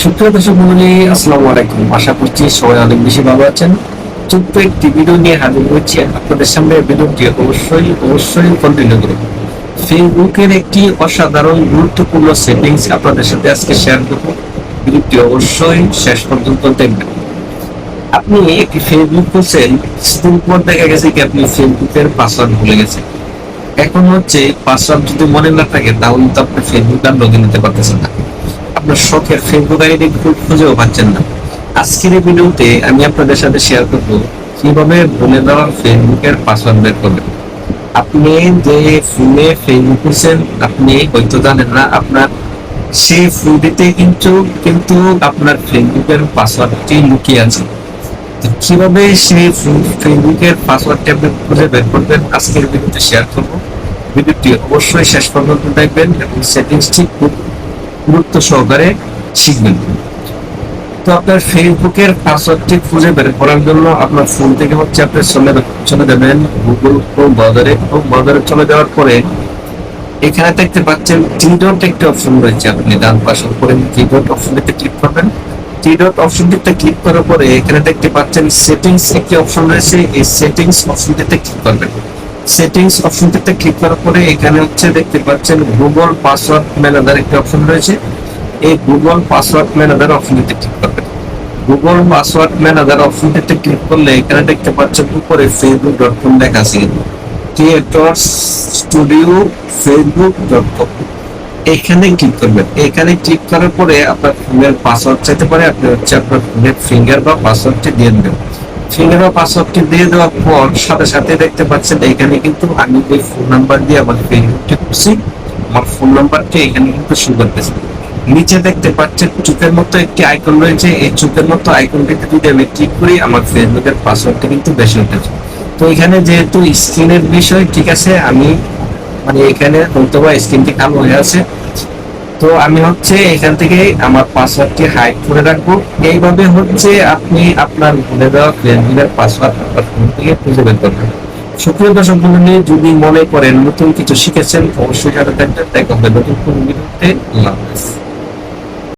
সুপ্রিয় দর্শক মন্ডলী, আসসালামু আলাইকুম। আশা করছি সবাই অনেক বেশি ভালো আছেন। একটি ভিডিও নিয়ে হাজির হয়েছি আপনাদের সামনে। ভিডিওটি অবশ্যই অবশ্যই কন্টিনিউ করুন। ফেসবুকের একটি অসাধারণ, গুরুত্বপূর্ণ সেটিংস আপনাদের সাথে আজকে শেয়ার করব। ভিডিওটি অবশ্যই শেষ পর্যন্ত দেখবেন। আপনি একটি ফেসবুক খুলছেন কিছুদিন পর দেখা গেছে কি আপনি ফেসবুকের পাসওয়ার্ড ভুলে গেছেন। এখন হচ্ছে পাসওয়ার্ড যদি মনে না থাকে, তাহলে তো আপনি ফেসবুক আর লগ নিতে পারতেছেন না। আপনার শখের ফেসবুক আইডি খুঁজেও পাচ্ছেন না। আজকের এই ভিডিওতে আমি আপনাদের সাথে শেয়ার করব কীভাবে ভুলে দেওয়া ফেসবুকের পাসওয়ার্ড বের করবেন। আপনি যে ফোনে ফেসবুক খুলছেন, আপনি হয়তো জানেন না, আপনার সেই ফোনটিতে কিন্তু কিন্তু আপনার ফেসবুকের পাসওয়ার্ডটি লুকিয়ে আছে। কীভাবে সেই ফেসবুকের পাসওয়ার্ডটি আপনি খুঁজে বের করবেন, আজকের ভিডিওতে শেয়ার করব। ভিডিওটি অবশ্যই শেষ পর্যন্ত দেখবেন এবং সেটিংসটি খুব গুরুত্ব সহকারে শিখবেন। তো আপনার ফেসবুকের পাসওয়ার্ডটি খুঁজে বের করার জন্য আপনার ফোন থেকে হচ্ছে আপনি চলে চলে যাবেন গুগল ক্রোম ব্রাউজারে ক্রোম ব্রাউজারে চলে যাওয়ার পরে এখানে দেখতে পাচ্ছেন টি ডট একটি অপশন রয়েছে। আপনি ডান পাশের উপরে টি ডট অপশনটিতে ক্লিক করবেন। টি ডট অপশনটিতে ক্লিক করার পরে এখানে দেখতে পাচ্ছেন সেটিংস একটি অপশন রয়েছে। এই সেটিংস অপশনটিতে ক্লিক করবেন। সেটিংস অপশনটিতে ক্লিক করার পরে এখানে হচ্ছে দেখতে পাচ্ছেন গুগল পাসওয়ার্ড ম্যানেজার একটি অপশন রয়েছে। এই গুগল পাসওয়ার্ড ম্যানেজার অপশনটিতে ক্লিক করবেন। গুগল পাসওয়ার্ড ম্যানেজার অপশনটিতে ক্লিক করলে এখানে দেখতে পাচ্ছেন উপরে ফেসবুক ডট কম লেখা আছে। Creator studio Facebook dot com এখানে ক্লিক করবেন। এখানে ক্লিক করার পরে আপনার ফোনের পাসওয়ার্ড চাইতে পারে, আপনি হচ্ছে আপনার ফোনের ফিঙ্গার বা পাসওয়ার্ডটি দিয়ে দেবেন। ফিঙ্গার পাসওয়ার্ডটি দিয়ে দেওয়ার পর সাথে সাথে দেখতে পাচ্ছেন এখানে কিন্তু আমি যে ফোন নাম্বার দিয়ে আমার ফেসবুকটি খুঁজছি আমার ফোন নাম্বারটি এখানে কিন্তু শো করতেছে। নিচে দেখতে পাচ্ছেন চোখের মতো একটি আইকন রয়েছে। এই চোখের মতো আইকনটিতে যদি আমি ক্লিক করি, আমার ফেসবুকের পাসওয়ার্ডটা কিন্তু বেশি উঠেছে তো এখানে যেহেতু স্ক্রিনের বিষয় ঠিক আছে, আমি মানে এখানে হয়তো বা স্ক্রিনটি কালো হয়ে আছে। তো আমি হচ্ছে এখান থেকে আমার পাসওয়ার্ডটি হাইড করে রাখব। এইভাবে হচ্ছে আপনি আপনার ভুলে দেওয়া ফেসবুকের পাসওয়ার্ড থেকে খুঁজে বের করবেন। সুপ্রিয় দর্শক বন্ধু যদি মনে করেন নতুন কিছু শিখেছেন, অবশ্যই থাকবেন দেখা হবে নতুন কোনো ভিডিওতে। আল্লাহ হাফেজ।